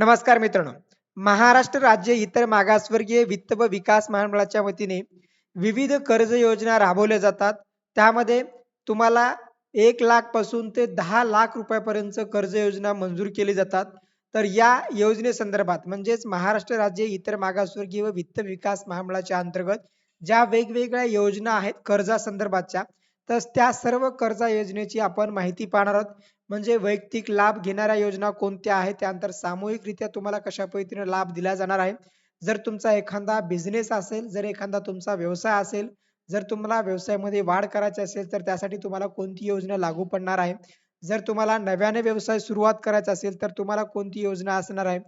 नमस्कार मित्रांनो. महाराष्ट्र राज्य इतर मागासवर्गीय वित्त व विकास महामंडळाच्या वतीने विविध कर्ज योजना राबवल्या जातात. त्यामध्ये तुम्हाला एक लाखपासून ते दहा लाख रुपयापर्यंत कर्ज योजना मंजूर केली जातात. तर या योजनेसंदर्भात म्हणजेच महाराष्ट्र राज्य इतर मागासवर्गीय व वित्त विकास महामंडळाच्या अंतर्गत ज्या वेगवेगळ्या योजना आहेत कर्जासंदर्भातच्या तर त्या सर्व कर्जा योजनेची आपण माहिती पाहणार आहोत. म्हणजे वैयक्तिक लाभ घेणाऱ्या योजना कोणत्या आहेत? त्यानंतर सामूहिकरित्या तुम्हाला कशा पद्धतीने लाभ दिला जाणार आहे? जर तुमचा एखादा बिझनेस असेल जर एखादा तुमचा व्यवसाय असेल जर तुम्हाला व्यवसायामध्ये वाढ करायची असेल तर त्यासाठी तुम्हाला कोणती योजना लागू पडणार आहे? जर तुम्हाला नव्याने व्यवसाय सुरुवात करायचा असेल तर तुम्हाला कोणती योजना असणार आहे?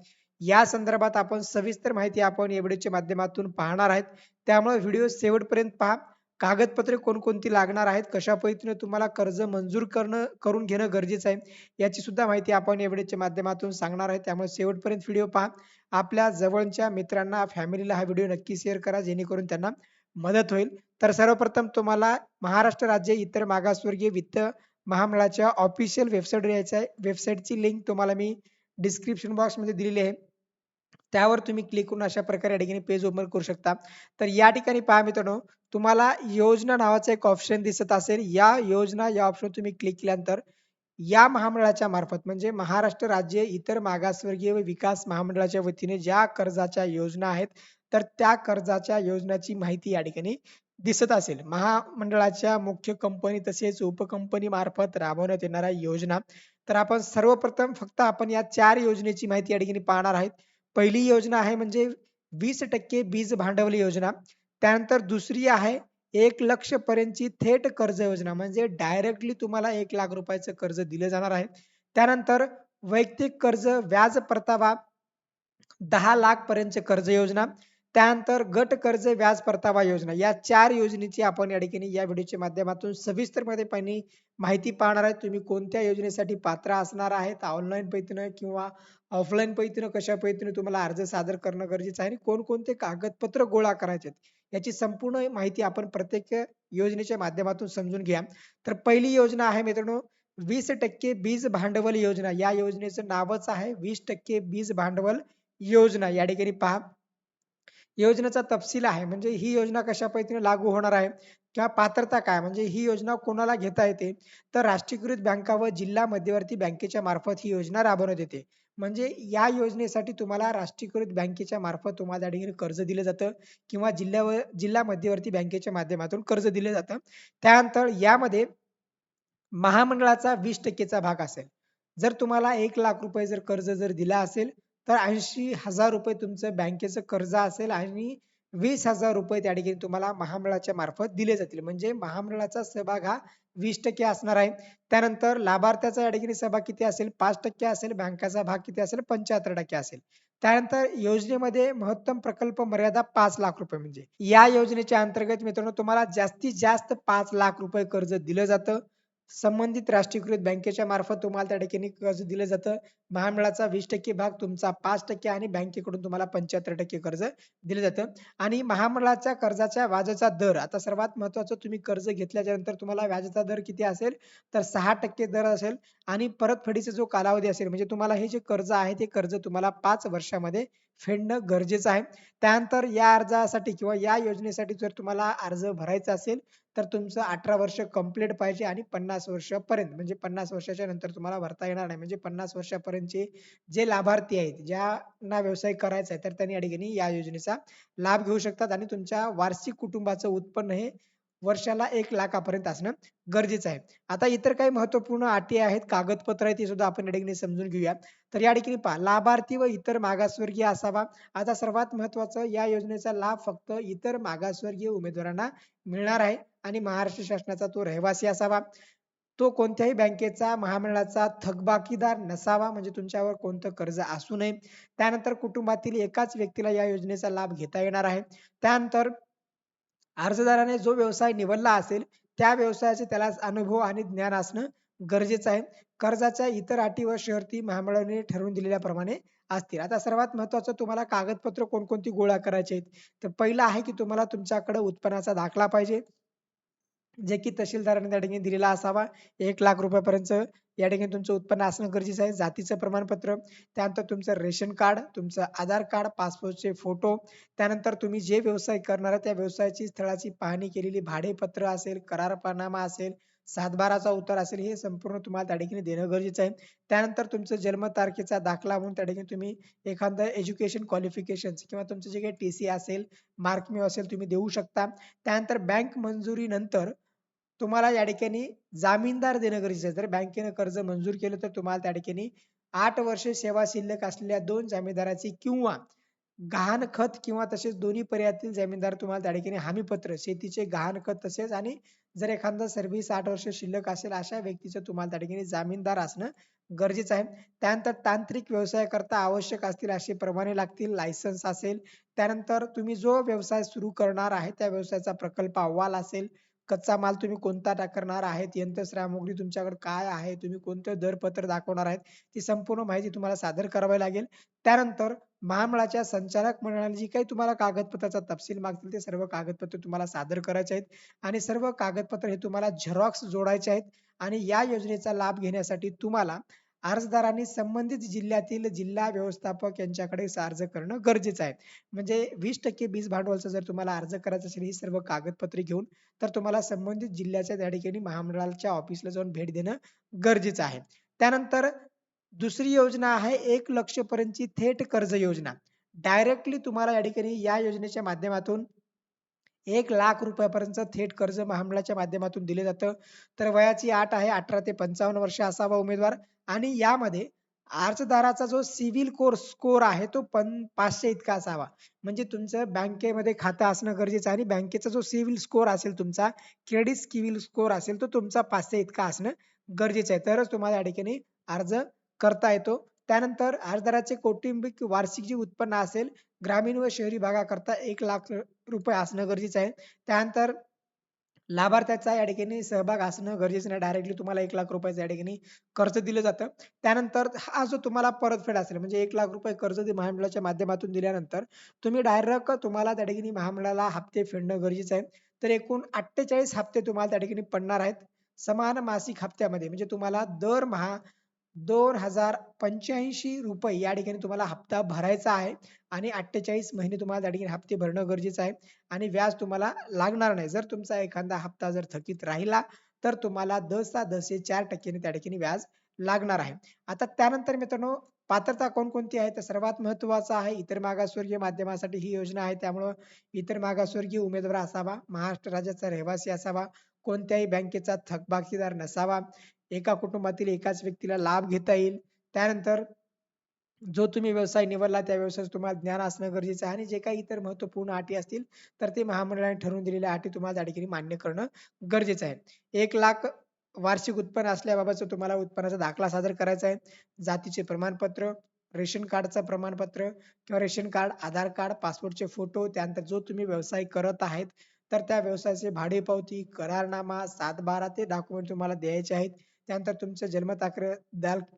या संदर्भात आपण सविस्तर माहिती आपण या माध्यमातून पाहणार आहेत. त्यामुळे व्हिडिओ शेवटपर्यंत पहा. कागदपत्रे कोणकोणती लागणार आहेत कशा पद्धतीने तुम्हाला कर्ज मंजूर करणं करून घेणं गरजेचं आहे याची सुद्धा माहिती आपण या व्हिडिओच्या माध्यमातून सांगणार आहे. त्यामुळे शेवटपर्यंत व्हिडिओ पहा. आपल्या जवळच्या मित्रांना फॅमिलीला हा व्हिडिओ नक्की शेअर करा जेणेकरून त्यांना मदत होईल. तर सर्वप्रथम तुम्हाला महाराष्ट्र राज्य इतर मागासवर्गीय वित्त महामंडळाच्या ऑफिशियल वेबसाईट आहे. वेबसाईटची लिंक तुम्हाला मी डिस्क्रिप्शन बॉक्समध्ये दिलेली आहे. त्यावर तुम्ही क्लिक करून अशा प्रकारे या ठिकाणी पेज ओपन करू शकता. तर या ठिकाणी पहा मित्रांनो तुम्हाला योजना नावाचा एक ऑप्शन दिसत असेल. या योजना या ऑप्शन तुम्ही क्लिक केल्यानंतर या महामंडळाच्या मार्फत म्हणजे महाराष्ट्र राज्य इतर मागासवर्गीय व विकास महामंडळाच्या वतीने ज्या कर्जाच्या योजना आहेत तर त्या कर्जाच्या योजनाची माहिती या ठिकाणी दिसत असेल. महामंडळाच्या मुख्य कंपनी तसेच उपकंपनी मार्फत राबवण्यात येणाऱ्या योजना. तर आपण सर्वप्रथम फक्त आपण या चार योजनेची माहिती या ठिकाणी पाहणार आहेत. पहिली योजना आहे म्हणजे वीस टक्के बीज भांडवल योजना. त्यानंतर दुसरी आहे एक लक्ष पर्यंतची थेट कर्ज योजना. म्हणजे डायरेक्टली तुम्हाला एक लाख रुपयाचं कर्ज दिलं जाणार आहे. त्यानंतर वैयक्तिक कर्ज व्याज परतावा दहा लाख पर्यंतचे कर्ज योजना. त्यानंतर गट कर्ज व्याज परतावा योजना. या चार योजनेची आपण या ठिकाणी या व्हिडिओच्या माध्यमातून सविस्तरमध्ये पहिली माहिती पाहणार आहे. तुम्ही कोणत्या योजनेसाठी पात्र असणार आहेत? ऑनलाईन पद्धतीनं किंवा ऑफलाईन पद्धतीनं कशा पद्धतीने तुम्हाला अर्ज सादर करणं गरजेचं आहे आणि कोणकोणते कागदपत्र गोळा करायचे याची संपूर्ण माहिती आपण प्रत्येक योजनेच्या माध्यमातून समजून घ्या. तर पहिली योजना आहे मित्रांनो वीस टक्के बीज भांडवल योजना. या योजनेचं नावच आहे वीस टक्के बीज भांडवल योजना. या ठिकाणी पहा. योजनेचा तपशील आहे. म्हणजे ही योजना कशा पद्धतीने लागू होणार आहे किंवा पात्रता काय? म्हणजे ही योजना कोणाला घेता येते? तर राष्ट्रीयकृत बँका व जिल्हा मध्यवर्ती बँकेच्या मार्फत ही योजना राबवण्यात येते. म्हणजे या योजनेसाठी तुम्हाला राष्ट्रीयकृत बँकेच्या मार्फत तुम्हाला ठिकाणी कर्ज दिलं जातं किंवा जिल्हा व जिल्हा मध्यवर्ती बँकेच्या माध्यमातून कर्ज दिलं जातं. त्यानंतर यामध्ये महामंडळाचा वीस टक्केचा भाग असेल. जर तुम्हाला एक लाख रुपये जर कर्ज जर दिला असेल तर ऐंशी हजार रुपये तुमचं बँकेचं कर्ज असेल आणि वीस हजार रुपये त्या ठिकाणी तुम्हाला महामंडळाच्या मार्फत दिले जातील. म्हणजे महामंडळाचा सहभाग हा वीस टक्के असणार आहे. त्यानंतर लाभार्थ्याचा या ठिकाणी सहभाग किती असेल? पाच टक्के असेल. बँकाचा भाग किती असेल? पंच्याहत्तर टक्के असेल. त्यानंतर योजनेमध्ये महत्तम प्रकल्प मर्यादा पाच लाख रुपये म्हणजे या योजनेच्या अंतर्गत मित्रांनो तुम्हाला जास्तीत जास्त पाच लाख रुपये कर्ज दिलं जातं. संबंधित राष्ट्रीयकृत बँकेच्या मार्फत तुम्हाला त्या ठिकाणी कर्ज दिलं जातं. महामंडळाचा वीस टक्के भाग तुमचा पाच टक्के आणि बँकेकडून तुम्हाला पंच्याहत्तर टक्के कर्ज दिलं जातं. आणि महामंडळाच्या कर्जाच्या व्याजाचा दर आता सर्वात महत्वाचं तुम्ही कर्ज घेतल्याच्या नंतर तुम्हाला व्याजाचा दर किती असेल? तर सहा टक्के दर असेल आणि परतफेडीचा जो कालावधी असेल म्हणजे तुम्हाला हे जे कर्ज आहे ते कर्ज तुम्हाला पाच वर्षामध्ये फेडणं गरजेचं आहे. त्यानंतर या अर्जासाठी किंवा या योजनेसाठी जर तुम्हाला अर्ज भरायचा असेल तर तुमचं अठरा वर्ष कंप्लीट पाहिजे आणि पन्नास वर्षापर्यंत म्हणजे पन्नास वर्षाच्या नंतर तुम्हाला भरता येणार नाही. म्हणजे पन्नास वर्षापर्यंतचे जे लाभार्थी आहेत ज्यांना व्यवसाय करायचा आहे तर त्यांनी या ठिकाणी या योजनेचा लाभ घेऊ शकतात आणि तुमच्या वार्षिक कुटुंबाचं उत्पन्न हे वर्षाला एक लाखापर्यंत असणं गरजेचं आहे. आता इतर काही महत्त्वपूर्ण अटी आहेत कागदपत्र आहेत ते सुद्धा आपण या ठिकाणी समजून घेऊया. तर या ठिकाणी पहा लाभार्थी व इतर मागासवर्गीय असावा. आता सर्वात महत्वाचं या योजनेचा लाभ फक्त इतर मागासवर्गीय उमेदवारांना मिळणार आहे आणि महाराष्ट्र शासनाचा तो रहिवासी असावा. तो कोणत्याही बँकेचा महामंडळाचा थकबाकीदार नसावा म्हणजे तुमच्यावर कोणतं कर्ज असू नये. त्यानंतर कुटुंबातील एकाच व्यक्तीला या योजनेचा लाभ घेता येणार आहे. त्यानंतर अर्जदाराने जो व्यवसाय निवडला असेल त्या व्यवसायाचे त्याला अनुभव आणि ज्ञान असणं गरजेचं आहे. कर्जाच्या इतर अटी व शर्ती महामंडळाने ठरवून दिलेल्याप्रमाणे असतील. आता सर्वात महत्वाचं तुम्हाला कागदपत्र कोणकोणती गोळा करायचे आहेत? तर पहिलं आहे की तुम्हाला तुमच्याकडे उत्पन्नाचा दाखला पाहिजे. जे की तहसीलदाराने त्या ठिकाणी दिलेला असावा. एक लाख रुपयापर्यंत या ठिकाणी तुमचं उत्पन्न असणं गरजेचं आहे. जातीचं प्रमाणपत्र त्यानंतर तुमचं रेशन कार्ड तुमचं आधार कार्ड पासपोर्टचे फोटो त्यानंतर तुम्ही जे व्यवसाय करणार त्या व्यवसायाची स्थळाची पाहणी केलेली भाडेपत्र असेल करारनामा असेल सातबाराचा उतार असेल हे संपूर्ण तुम्हाला त्या ठिकाणी देणं गरजेचं आहे. त्यानंतर तुमचं जन्मतारखेचा दाखला म्हणून त्या ठिकाणी तुम्ही एखादं एज्युकेशन क्वालिफिकेशन किंवा तुमचं जे काही टी सी असेल मार्कमेव असेल तुम्ही देऊ शकता. त्यानंतर बँक मंजुरीनंतर तुम्हाला या ठिकाणी जामीनदार देणं गरजेचं आहे. जर बँकेनं कर्ज मंजूर केलं तर तुम्हाला त्या ठिकाणी आठ वर्ष सेवा शिल्लक असलेल्या दोन जामीनदाराची किंवा गहाण खत किंवा तसेच दोन्ही पर्यायातील जामीनदार तुम्हाला त्या ठिकाणी हमीपत्र शेतीचे गहाण खत तसेच आणि जर एखादा सर्व्हिस आठ वर्ष शिल्लक असेल अशा व्यक्तीचं तुम्हाला त्या ठिकाणी जामीनदार असणं गरजेचं आहे. त्यानंतर तांत्रिक व्यवसाय करता आवश्यक असतील असे प्रमाणे लागतील लायसन्स असेल. त्यानंतर तुम्ही जो व्यवसाय सुरू करणार आहे त्या व्यवसायाचा प्रकल्प अहवाल असेल. कच्चा माल तुम्ही कोणता टाकणार आहेत? यंत्रसामुग्री तुमच्याकडे काय आहे? तुम्ही कोणतं दरपत्र दाखवणार आहेत? ती संपूर्ण माहिती तुम्हाला सादर करावी लागेल. त्यानंतर महामंडळाच्या संचालक मंडळाने जी काही तुम्हाला कागदपत्राचा तपशील मागतील ते सर्व कागदपत्र तुम्हाला सादर करायचे आहेत. आणि सर्व कागदपत्र हे तुम्हाला झेरॉक्स जोडायचे आहेत. आणि या योजनेचा लाभ घेण्यासाठी तुम्हाला अर्जदारांनी संबंधित जिल्ह्यातील जिल्हा व्यवस्थापक यांच्याकडे अर्ज करणं गरजेचं आहे. म्हणजे वीस टक्के बीज भांडवलचा जर तुम्हाला अर्ज करायचा असेल ही सर्व कागदपत्रे घेऊन तर तुम्हाला संबंधित जिल्ह्याच्या त्या ठिकाणी महामंडळाच्या ऑफिसला जाऊन भेट देणं गरजेचं आहे. त्यानंतर दुसरी योजना आहे एक लक्ष पर्यंतची थेट कर्ज योजना. डायरेक्टली तुम्हाला या ठिकाणी या योजनेच्या माध्यमातून एक लाख रुपयापर्यंत थेट कर्ज महामंडळाच्या माध्यमातून दिले जातं. तर वयाची आठ आहे अठरा ते पंचावन्न वर्ष असावा उमेदवार. आणि यामध्ये अर्जदाराचा जो सिव्हिल कोर स्कोर आहे तो पण पाचशे इतका असावा. म्हणजे तुमचं बँकेमध्ये खातं असणं गरजेचं आणि बँकेचा जो सिव्हिल स्कोर असेल तुमचा क्रेडिट सिव्हिल स्कोर असेल तो तुमचा पाचशे इतका असणं गरजेचं आहे. तरच तुम्हाला या ठिकाणी अर्ज करता येतो. त्यानंतर अर्जदाराचे कौटुंबिक वार्षिक जे उत्पन्न असेल ग्रामीण व शहरी भागाकरता एक लाख रुपये असणं गरजेचं आहे. त्यानंतर लाभार्थ्याचा या ठिकाणी सहभाग असणं गरजेचं नाही. डायरेक्टली तुम्हाला एक लाख रुपयाचं या ठिकाणी कर्ज दिलं जातं. त्यानंतर हा जो तुम्हाला परतफेड असेल म्हणजे एक लाख रुपये कर्ज महामंडळाच्या माध्यमातून दिल्यानंतर तुम्ही डायरेक्ट तुम्हाला त्या ठिकाणी महामंडळाला हप्ते फेडणं गरजेचं आहे. तर एकूण अठ्ठेचाळीस हप्ते तुम्हाला त्या ठिकाणी पडणार आहेत. समान मासिक हप्त्यामध्ये म्हणजे तुम्हाला दरमहा दोन हजार पंच्याऐंशी रुपये या ठिकाणी तुम्हाला हप्ता भरायचा आहे आणि अठ्ठेचाळीस महिने तुम्हाला त्या ठिकाणी हप्ते भरणं गरजेचं आहे आणि व्याज तुम्हाला लागणार नाही. जर तुमचा एखादा हप्ता जर थकीत राहिला तर तुम्हाला दस दसे चार टक्क्याने त्या ठिकाणी व्याज लागणार आहे. आता त्यानंतर मित्रांनो पात्रता कोणकोणती आहे? तर सर्वात महत्वाचं आहे इतर मागासवर्गीय माध्यमासाठी ही योजना आहे. त्यामुळं इतर मागासवर्गीय उमेदवार असावा महाराष्ट्र राज्याचा रहिवासी असावा कोणत्याही बँकेचा थकबाकीदार नसावा. एका कुटुंबातील एकाच व्यक्तीला लाभ घेता येईल. त्यानंतर जो तुम्ही व्यवसाय निवडला त्या व्यवसायाचं तुम्हाला ज्ञान असणं गरजेचं आहे आणि जे काही इतर महत्त्वपूर्ण अटी असतील तर ते महामंडळाने ठरवून दिलेल्या अटी तुम्हाला त्या ठिकाणी मान्य करणं गरजेचं आहे. एक लाख वार्षिक उत्पन्न असल्याबाबतचं तुम्हाला उत्पन्नाचा दाखला सादर करायचा आहे. जातीचे प्रमाणपत्र रेशन कार्डचं प्रमाणपत्र किंवा रेशन कार्ड आधार कार्ड पासपोर्टचे फोटो त्यानंतर जो तुम्ही व्यवसाय करत आहेत तर त्या व्यवसायाचे भाडे पावती करारनामा सात बारा ते डॉक्युमेंट तुम्हाला द्यायचे आहेत. त्यानंतर तुमच्या जन्म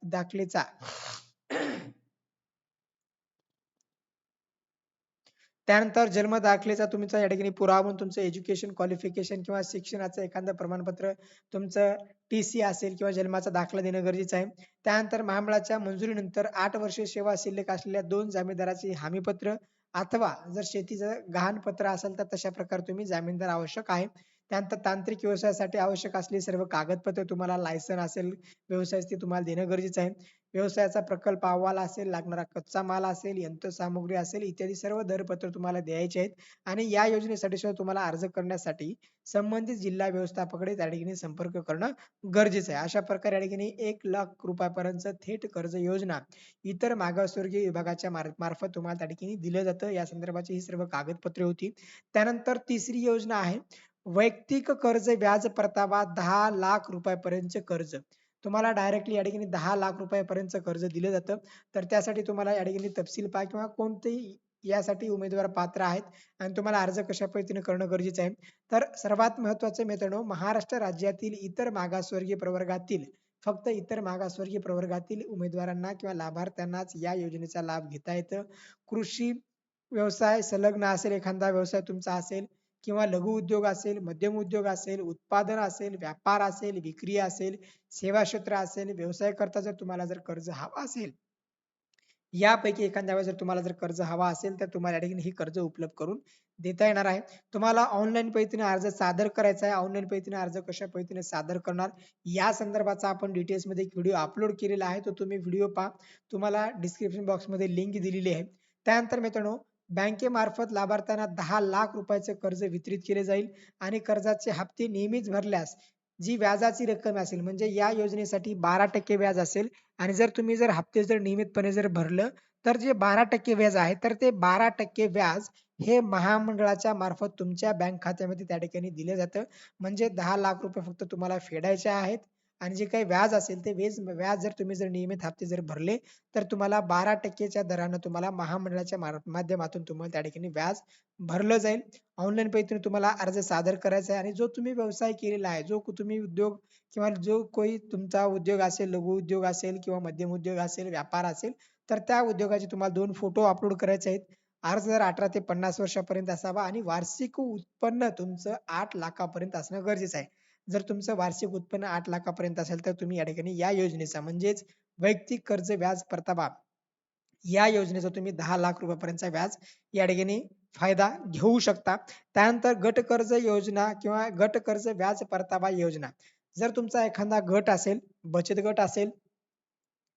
दाखलेचा. त्यानंतर जन्म दाखलेचा तुमचा या ठिकाणी पुरावा म्हणून तुमचं एज्युकेशन क्वालिफिकेशन किंवा शिक्षणाचं एखादं प्रमाणपत्र तुमचं टी सी असेल किंवा जन्माचा दाखला देणं गरजेचं आहे. त्यानंतर महामंडळाच्या मंजुरीनंतर आठ वर्ष सेवा शिल्लक असलेल्या दोन जामीनदाराचे हमीपत्र अथवा जर शेतीचं गहाणपत्र असेल तर तशा प्रकारे तुम्ही जामीनदार आवश्यक आहे. त्यानंतर तांत्रिक व्यवसायासाठी आवश्यक असलेली सर्व कागदपत्रे तुम्हाला लायसन असेल व्यवसायाचे तुम्हाला देणं गरजेचं आहे. व्यवसायाचा प्रकल्प अहवाल असेल लागणारा कच्चा माल असेल यंत्रसामुग्री असेल इत्यादी सर्व दरपत्र तुम्हाला द्यायचे आहेत. आणि या योजनेसाठी सुद्धा तुम्हाला अर्ज करण्यासाठी संबंधित जिल्हा व्यवस्थापकडे त्या ठिकाणी संपर्क करणं गरजेचं आहे. अशा प्रकारे या ठिकाणी एक लाख रुपयापर्यंत थेट कर्ज योजना इतर मागासवर्गीय विभागाच्या मार्फत तुम्हाला त्या ठिकाणी दिलं जातं. या संदर्भाची ही सर्व कागदपत्रे होती. त्यानंतर तिसरी योजना आहे. वैयक्तिक कर्ज व्याज परतावा दहा लाख रुपयापर्यंतचे कर्ज. तुम्हाला डायरेक्टली या ठिकाणी दहा लाख रुपयापर्यंत कर्ज दिलं जातं. तर त्यासाठी तुम्हाला या ठिकाणी तपशील पहा किंवा कोणतेही यासाठी उमेदवार पात्र आहेत आणि तुम्हाला अर्ज कशा पद्धतीने करणं गरजेचं आहे. तर सर्वात महत्वाचं मित्रांनो महाराष्ट्र राज्यातील इतर मागासवर्गीय प्रवर्गातील फक्त इतर मागासवर्गीय प्रवर्गातील उमेदवारांना किंवा लाभार्थ्यांनाच या योजनेचा लाभ घेता येतं. कृषी व्यवसाय संलग्न असेल एखादा व्यवसाय तुमचा असेल किंवा लघु उद्योग असेल मध्यम उद्योग असेल उत्पादन असेल व्यापार असेल विक्री असेल सेवा क्षेत्र असेल व्यवसाय करता जर तुम्हाला जर कर्ज हवा असेल यापैकी एखाद्या वेळेस जर तुम्हाला जर कर्ज हवा असेल तर तुम्हाला या ठिकाणी ही कर्ज उपलब्ध करून देता येणार आहे. तुम्हाला ऑनलाईन पद्धतीने अर्ज सादर करायचा आहे. ऑनलाईन पद्धतीने अर्ज कशा पद्धतीने सादर करणार? या संदर्भाचा आपण डिटेल्समध्ये एक व्हिडिओ अपलोड केलेला आहे. तो तुम्ही व्हिडिओ पहा. तुम्हाला डिस्क्रिप्शन बॉक्समध्ये लिंक दिलेली आहे. त्यानंतर मित्रांनो बँकेमार्फत लाभार्थ्यांना दहा लाख रुपयाचे कर्ज वितरित केले जाईल आणि कर्जाचे हप्ते नेहमीच भरल्यास जी व्याजाची रक्कम असेल म्हणजे या योजनेसाठी बारा टक्के व्याज असेल आणि जर तुम्ही जर हप्ते जर नियमितपणे जर भरलं तर जे बारा टक्के व्याज आहे तर ते बारा टक्के व्याज हे महामंडळाच्या मार्फत तुमच्या बँक खात्यामध्ये त्या ठिकाणी दिलं जातं. म्हणजे दहा लाख रुपये फक्त तुम्हाला फेडायचे आहेत. आणि जे काही व्याज असेल ते व्याज व्याज जर तुम्ही जर नियमित हप्ते जर भरले तर तुम्हाला बारा टक्केच्या दरानं तुम्हाला महामंडळाच्या माध्यमातून तुम्हाला त्या ठिकाणी व्याज भरलं जाईल. ऑनलाईन पद्धतीने तुम्हाला अर्ज सादर करायचा आहे आणि जो तुम्ही व्यवसाय केलेला आहे जो तुम्ही उद्योग किंवा जो कोई तुमचा उद्योग असेल लघु उद्योग असेल किंवा मध्यम उद्योग असेल व्यापार असेल तर त्या उद्योगाचे तुम्हाला दोन फोटो अपलोड करायचे आहेत. अर्ज जर अठरा ते पन्नास वर्षापर्यंत असावा आणि वार्षिक उत्पन्न तुमचं आठ लाखापर्यंत असणं गरजेचं आहे. जर तुमचं वार्षिक उत्पन्न आठ लाखापर्यंत असेल तर तुम्ही या ठिकाणी या योजनेचा म्हणजेच वैयक्तिक कर्ज व्याज परतावा. या योजनेचा तुम्ही दहा लाख रुपयापर्यंतचा व्याज या ठिकाणी फायदा घेऊ शकता. त्यानंतर गट कर्ज योजना किंवा गट कर्ज व्याज परतावा योजना. जर तुमचा एखादा गट असेल बचत गट असेल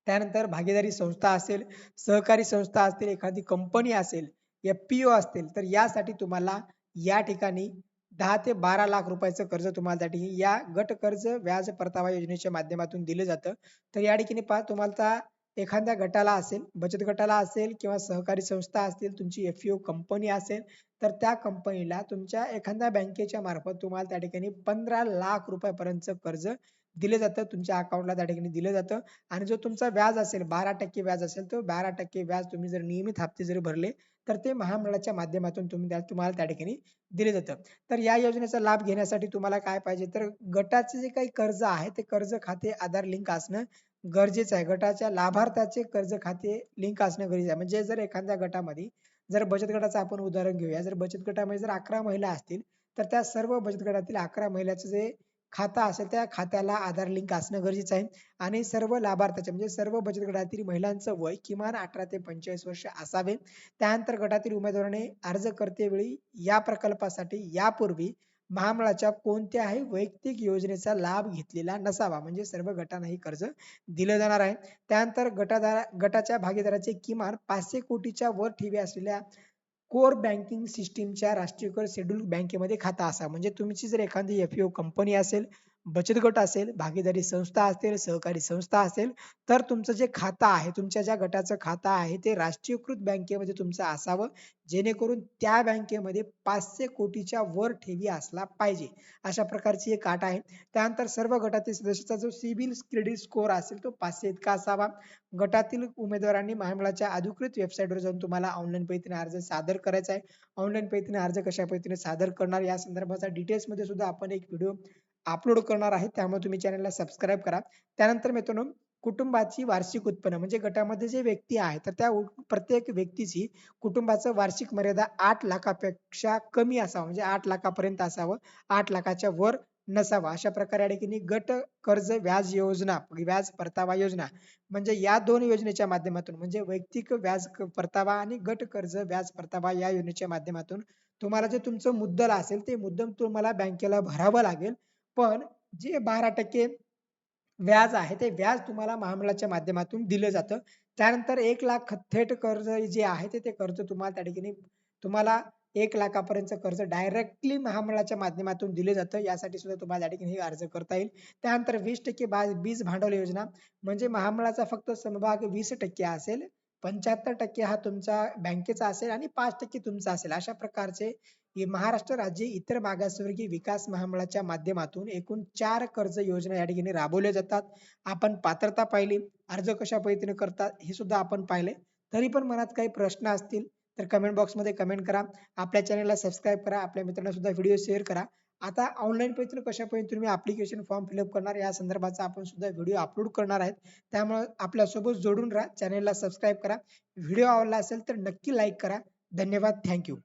त्यानंतर भागीदारी संस्था असेल सहकारी संस्था असतील एखादी कंपनी असेल एफपीओ असतील तर यासाठी तुम्हाला या ठिकाणी दहा ते बारा लाख रुपयाचं कर्ज तुम्हाला त्या ठिकाणी या गट कर्ज व्याज परतावा योजनेच्या माध्यमातून दिलं जातं. तर या ठिकाणी पहा तुम्हाला एखाद्या गटाला असेल बचत गटाला असेल किंवा सहकारी संस्था असतील तुमची एफईओ कंपनी असेल तर त्या कंपनीला तुमच्या एखाद्या बँकेच्या मार्फत तुम्हाला त्या ठिकाणी पंधरा लाख रुपयापर्यंतचं कर्ज दिलं जातं. तुमच्या अकाउंटला त्या ठिकाणी दिलं जातं. आणि जो तुमचा व्याज असेल बारा टक्के व्याज असेल तर बारा टक्के व्याज तुम्ही जर नियमित हप्ते जर भरले तर ते महामंडळाच्या माध्यमातून तुम्ही त्या तुम्हाला त्या ठिकाणी दिले जातं. तर या योजनेचा लाभ घेण्यासाठी तुम्हाला काय पाहिजे? तर गटाचे जे काही कर्ज आहे ते कर्ज खाते आधार लिंक असणं गरजेचं आहे. गटाच्या लाभार्थ्याचे कर्ज खाते लिंक असणं गरजेचं आहे. म्हणजे जर एखाद्या गटामध्ये जर बचत गटाचं आपण उदाहरण घेऊया. जर बचत गटामध्ये जर अकरा महिला असतील तर त्या सर्व बचत गटातील अकरा महिलाचं जे खाता असेल त्या खात्याला आधार लिंक असणं गरजेचं आहे. आणि सर्व लाभार्थ्याच्या म्हणजे सर्व बचत गटातील महिलांचं वय किमान अठरा ते पंचेचाळीस वर्ष असावे. त्यानंतर गटातील उमेदवाराने अर्ज करतेवेळी या प्रकल्पासाठी यापूर्वी महामंडळाच्या कोणत्याही वैयक्तिक योजनेचा लाभ घेतलेला नसावा. म्हणजे सर्व गटांना कर्ज दिलं जाणार आहे. त्यानंतर गटाधार गटाच्या भागीदाराचे किमान पाचशे कोटीच्या वर ठेवी असलेल्या कोर बँकिंग सिस्टीमच्या राष्ट्रीयकृत शेड्यूल बँकेमध्ये खाता असा. म्हणजे तुमची जर एखादी एफईओ कंपनी असेल बचत गट असेल भागीदारी संस्था असेल सहकारी संस्था असेल तर तुमचं जे खातं आहे तुमच्या ज्या गटाचं खातं आहे ते राष्ट्रीयकृत बँकेमध्ये तुमचं असावं जेणेकरून त्या बँकेमध्ये पाचशे कोटीच्या वर ठेवी असला पाहिजे. अशा प्रकारची एक अट आहे. त्यानंतर सर्व गटातील सदस्याचा जो सिबिल क्रेडिट स्कोअर असेल तो पाचशे इतका असावा. गटातील उमेदवारांनी महामंडळाच्या अधिकृत वेबसाईटवर जाऊन तुम्हाला ऑनलाईन पद्धतीने अर्ज सादर करायचा आहे. ऑनलाईन पद्धतीने अर्ज कशा पद्धतीने सादर करणार या संदर्भाचा डिटेल्समध्ये सुद्धा आपण एक व्हिडिओ अपलोड करणार आहे त्यामुळे तुम्ही चॅनलला सबस्क्राईब करा. त्यानंतर मित्रांनो कुटुंबाची वार्षिक उत्पन्न म्हणजे गटामध्ये जे व्यक्ती आहे तर त्या प्रत्येक व्यक्तीची कुटुंबाचं वार्षिक मर्यादा आठ लाखापेक्षा कमी असावं म्हणजे आठ लाखापर्यंत असावं आठ लाखाच्या वर नसावा. अशा प्रकारे या ठिकाणी गट कर्ज व्याज योजना व्याज परतावा योजना म्हणजे या दोन योजनेच्या माध्यमातून म्हणजे वैयक्तिक व्याज परतावा आणि गट कर्ज व्याज परतावा या योजनेच्या माध्यमातून तुम्हाला जे तुमचं मुद्दल असेल ते मुद्दल तुम्हाला बँकेला भरावं लागेल. पण जे बारा टक्के व्याज आहे ते व्याज तुम्हाला महामंडळाच्या माध्यमातून दिलं जातं. त्यानंतर एक लाख थेट कर्ज जे आहे ते ते कर्ज तुम्हाला त्या ठिकाणी तुम्हाला एक लाखापर्यंत कर्ज डायरेक्टली महामंडळाच्या माध्यमातून दिले जातं. यासाठी सुद्धा तुम्हाला या ठिकाणी अर्ज करता येईल. त्यानंतर वीस टक्के बीज भांडवल योजना म्हणजे महामंडळाचा फक्त समभाग वीस टक्के असेल पंच्याहत्तर टक्के हा तुमचा बँकेचा असेल आणि पाच टक्के तुमचा असेल. अशा प्रकारचे महाराष्ट्र राज्य इतर मागासवर्गीय विकास महामंडळाच्या माध्यमातून एकूण चार कर्ज योजना या ठिकाणी राबवल्या जातात. आपण पात्रता पाहिली अर्ज कशा पद्धतीने करतात हे सुद्धा आपण पाहिले. तरी पण मनात काही प्रश्न असतील तर कमेंट बॉक्समध्ये कमेंट करा. आपल्या चॅनलला सबस्क्राईब करा. आपल्या मित्रांना सुद्धा व्हिडिओ शेअर करा. आता ऑनलाईन पद्धतीने कशा पद्धतीने तुम्ही अप्लिकेशन फॉर्म फिलअप करणार या संदर्भाचा आपण सुद्धा व्हिडिओ अपलोड करणार आहेत. त्यामुळे आपल्यासोबत जोडून राहा. चॅनलला सबस्क्राईब करा. व्हिडिओ आवडला असेल तर नक्की लाईक करा. धन्यवाद. थँक्यू